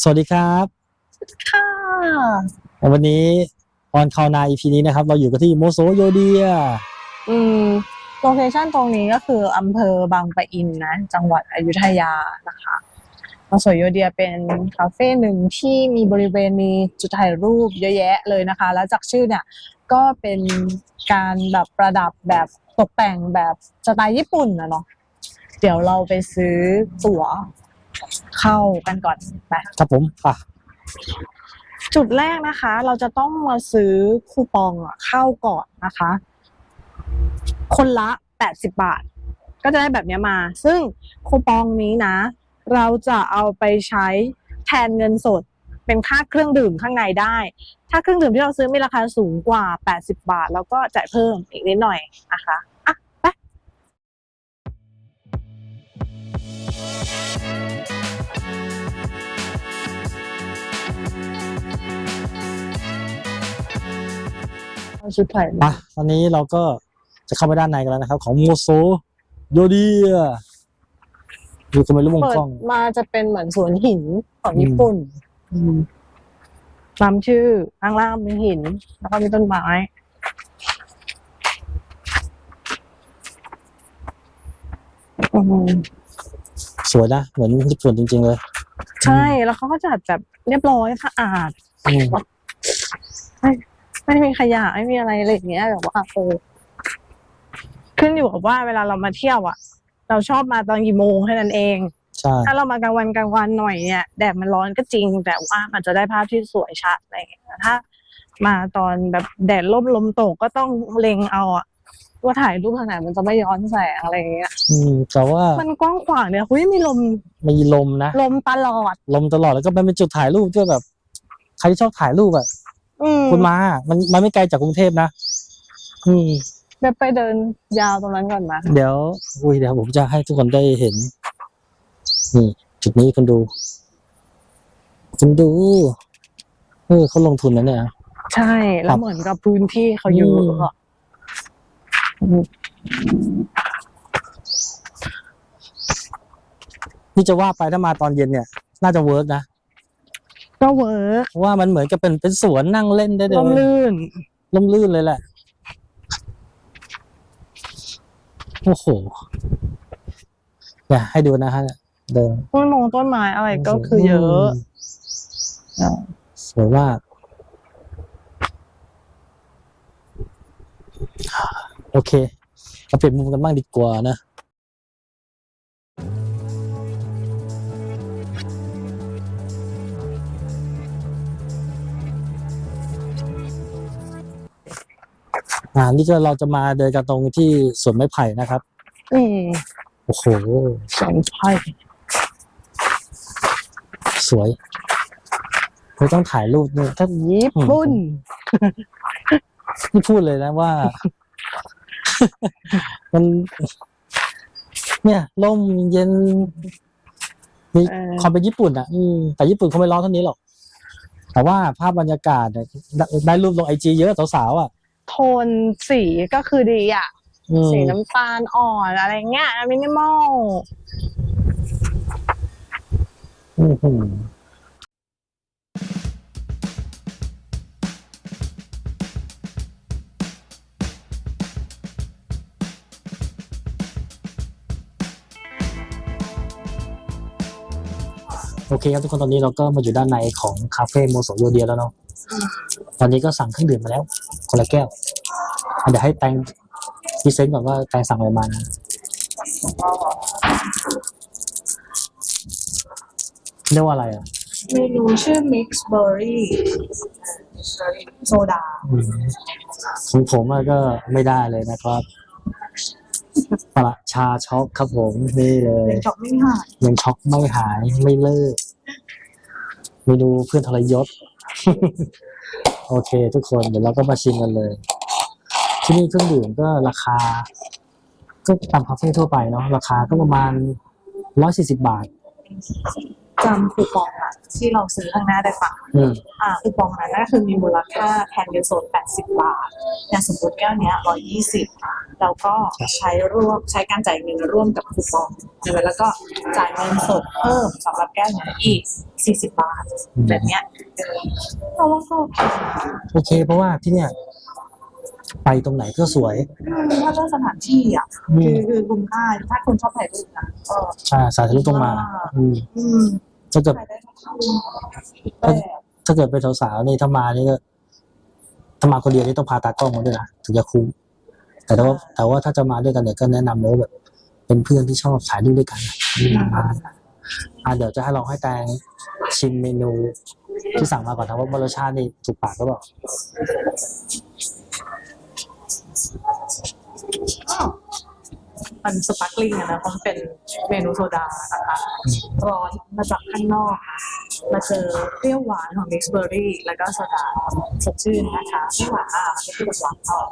สวัสดีครับค่ะวันนี้ออนคาวนา EP นี้นะครับ เราอยู่กันที่โมโซโยเดีย อืมโลเคชันตรงนี้ก็คืออำเภอบางปะอินนะ จังหวัดอยุธยานะคะมาสวยโยเดียเป็นคาเฟ่หนึ่งที่มีบริเวณมีจุดถ่ายรูปเยอะแยะเลยนะคะ แล้วจากชื่อเนี่ยก็เป็นการแบบประดับแบบตกแต่งแบบสไตล์ญี่ปุ่นนะเนาะเดี๋ยวเราไปซื้อตั๋ว เข้ากันก่อนไปครับผมอะจุดแรกนะคะ เราจะต้องมาซื้อคูปองอะเข้าก่อนนะคะ คนละ 80 บาท ก็จะได้แบบเนี้ยมา ซึ่งคูปองนี้นะ เราจะเอาไปใช้แทนเงินสดเป็นค่าเครื่องดื่มข้างในได้ ถ้าเครื่องดื่มที่เราซื้อมีราคาสูงกว่า 80 บาท แล้วก็จ่ายเพิ่มอีกนิดหน่อยนะคะอะไป ชุดไผ่มาตอนนี้เราก็จะเข้าไปด้านในกันแล้วนะครับ ของโมโซโยเดียดูกันไม่รู้มุมเปิดกล้องมาจะเป็นเหมือนสวนหินของญี่ปุ่นตามชื่อข้างล่างเป็นหิน แล้วก็มีต้นไม้อืมสวยนะเหมือนญี่ปุ่นจริง ๆ เลย ใช่แล้วเขาก็จัดแบบเรียบร้อยสะอาดอืม ไม่มีขยะไม่มีอะไรอะไรอย่างเงี้ยแบบว่าเออขึ้นอยู่กับว่าเวลาเรามาเที่ยวอะ เราชอบมาตอนกี่โมงแค่นั้นเอง ใช่ถ้าเรามากลางวันกลางวันหน่อยเนี่ยแดดมันร้อนก็จริง แต่ว่ามันจะได้ภาพที่สวยชัดอะไรอย่างเงี้ยแต่ถ้า มาตอนแบบแดดล่มลมตกก็ต้องเล็งเอาอะว่าถ่ายรูปทางไหนมันจะไม่ย้อนแสงอะไรอย่างเงี้ย อืมแต่ว่ามันกว้างขวางเนี่ยหุ้ยมีลมมีลมนะลมตลอด ลมตลอดแล้วก็มันเป็นจุดถ่ายรูปที่แบบ ใครที่ชอบถ่ายรูปอะ อืมคุณมา มันมันไม่ไกลจากกรุงเทพนะอืม เดี๋ยวไปเดินยาวตรงนั้นก่อนนะเดี๋ยว อุ้ยเดี๋ยวผมจะให้ทุกคนได้เห็น นี่ จุดนี้คุณดู คุณดู เออเขาลงทุนนะเนี่ย ใช่ครัแล้วบเหมือนกับพื้นที่เขาเยอะอะอืมนี่จะว่าไปถ้ามาตอนเย็นเนี่ย น่าจะเวิร์กนะ ก็เวิร์กเพราะว่ามันเหมือนกับเป็นเป็นสวนนั่งเล่นได้เลยลมลื่นล่มลื่นเลยแหละ โอ้โหเนี่ยให้ดูนะฮะเดินต้นมงต้นไม้อะไรก็คือเยอะมสวยมากโอเค เราเปลี่ยนมุมกันบ้างดีกว่านะ อ่า นี่ก็เราจะมาเดินกันตรงที่สวนไม้ไผ่นะครับอืมโอ้โหสนใจสวยเราต้องถ่ายรูปเนี่ยถ้าญี่ปุ่นที่พูดเลยนะว่า มัน เนี่ยร่มเย็น มีเออความเป็นญี่ปุ่นอะอืมแต่ญี่ปุ่นเขาไม่ร้อนเท่านี้หรอก แต่ว่าภาพบรรยากาศเนี่ยได้ได้รูปลงไอจีเยอะสาวๆอะ โทนสีก็คือดีอะ อืมสีน้ำตาลอ่อนอะไรเงี้ยมินิมอลอืมหืมโอเคครับทุกคนตอนนี้เราก็มาอยู่ด้านในของคาเฟ่โมโสโยเดียแล้วเนาะ ตอนนี้ก็สั่งเครื่องดื่มมาแล้ว คนละแก้วอะเดี๋ยวให้แตงพรีเซนต์ก่อนว่าแตงสั่งอะไรมานะเรียกว่าอะไรอะ เมนูชื่อ Mix Berry โซดาอืมของผมอะก็ไม่ได้เลยนะครับประชาช็อกครับผมนี่เลย จอกไม่หายยังช็อกไม่หายไม่เลิกเมนูเพื่อนทรยศ โอเค ทุกคนเดี๋ยวเราก็มาชิมกันเลย ที่นี่เครื่องดื่มก็ราคา ก็ตามคาเฟ่ทั่วไปเนาะราคาก็ประมาณร้อยสี่สิบาทใจจำคูปองอะที่เราซื้อข้างหน้าได้ปะอืมอ่าคูปองนั้นก็คือมีมูลค่าแทนเงินสด80 บาทอย่างสมมติแก้วเนี้ย120 แล้วก็ใช้ร่วมใช้การจ่ายเงินร่วมกับคูปองใช่ไหมแล้วก็จ่ายเงินสดเพิ่มสำหรับแก้วเนี้ยอีก 40 บาท แบบเนี้ยเออเราว่าก็โอเคโอเค เพราะว่าที่เนี่ยไปตรงไหนก็สวยอืมถ้าเรื่องสถานที่อะอืคือมคือคุ้มค่าถ้าคนชอบถ่ายรูปนะก็ใช่สายทะลุตรงมาอืมอืมถ้าเกิดถ่ายได้ทุกที่แต่ถ้าเกิดเป็นสาวๆนี่ถ้ามานี่ก็ถ้ามาคนเดียวนี่ต้องพาตากล้องมาด้วยนะถึงจะคุ้ม แต่ถ้าว่าแต่ว่าถ้าจะมาด้วยกันเนี่ยก็แนะนำเลยว่าแบบเป็นเพื่อนที่ชอบถ่ายรูปด้วยกันนะอืมอ่าเดี๋ยวจะให้ลองให้แตงชิมเมนูที่สั่งมาก่อนนะว่ารสชาตินี่ถูกปากหรือเปล่ามันสปาร์กลิงอะนะเพราะมันเป็นเมนูโซดานะคะร้อนมาจากข้างนอก มาเจอเปรี้ยวหวานของมิกซ์เบอร์รี่ แล้วก็โซดาสดชื่นนะคะไม่หวานมากไม่คือหวานอ่อน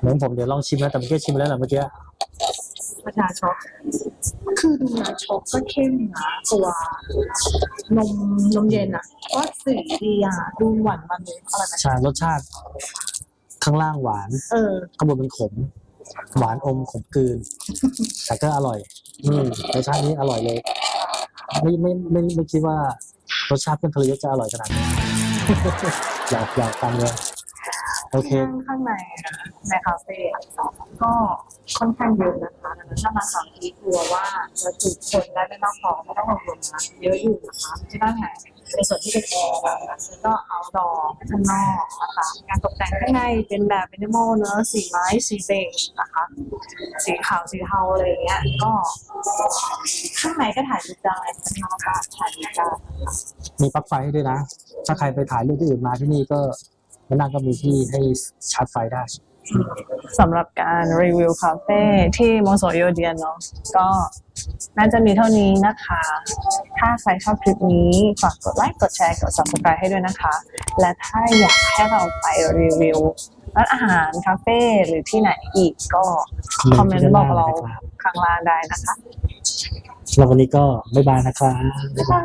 เหมือนผมเดี๋ยวลองชิมนะแต่เมื่อกี้ชิมแล้วแหละเมื่อกี้ประชาช็อกคือดูนะช็อกก็เข้มนะตัวนมนมเย็นอะก็สีดีอะดูหวานมันอะไรนะใช่รสชาติ ข้างล่างหวานเออข้างบนเป็นขม หวานอมขมกลืนแต่ก็อร่อย อืมรสชาตินี้อร่อยเลย ไม่ไม่ไม่ไม่คิดว่ารสชาติเพื่อนทะเลยศจะอร่อยขนาดนี้อยากอยากฟังเลย โอเค ที่นั่งข้างในอะในคาเฟ่อะก็ค่อนข้างเยอะนะคะดังนั้นถ้ามาสองทีกลัวว่าจะจุคนได้ไม่มากพอไม่ต้องกังวลนะเยอะอยู่นะคะที่ด้านไหนในส่วนที่เป็นแอร์แล้วก็เอาดอข้างนอกนะคะการตกแต่งข้างในเป็นแบบมินิมอลเนอะสีไม้สีเบจนะคะสีขาวสีเทาอะไรอย่างเงี้ยก็ข้างในก็ถ่ายรูปได้ข้างนอกก็ถ่ายรูปได้ มีปลั๊กไฟให้ด้วยนะ ถ้าใครไปถ่ายรูปที่อื่นมาที่นี่ก็ ไม่น่าก็มีที่ให้ชาร์จไฟได้ สำหรับการรีวิวคาเฟ่ที่โมโสโยเดียนเนาะก็น่าจะมีเท่านี้นะคะ ถ้าใครชอบคลิปนี้ ฝากกดไลค์ กดแชร์ กด subscribe ให้ด้วยนะคะ และถ้าอยากให้เราไปรีวิวร้านอาหารคาเฟ่หรือที่ไหนอีกก็คอมเมนต์บอกเราข้างล่างได้นะคะแล้ววันนี้ก็บ๊ายบายนะครับ บ๊ายบาย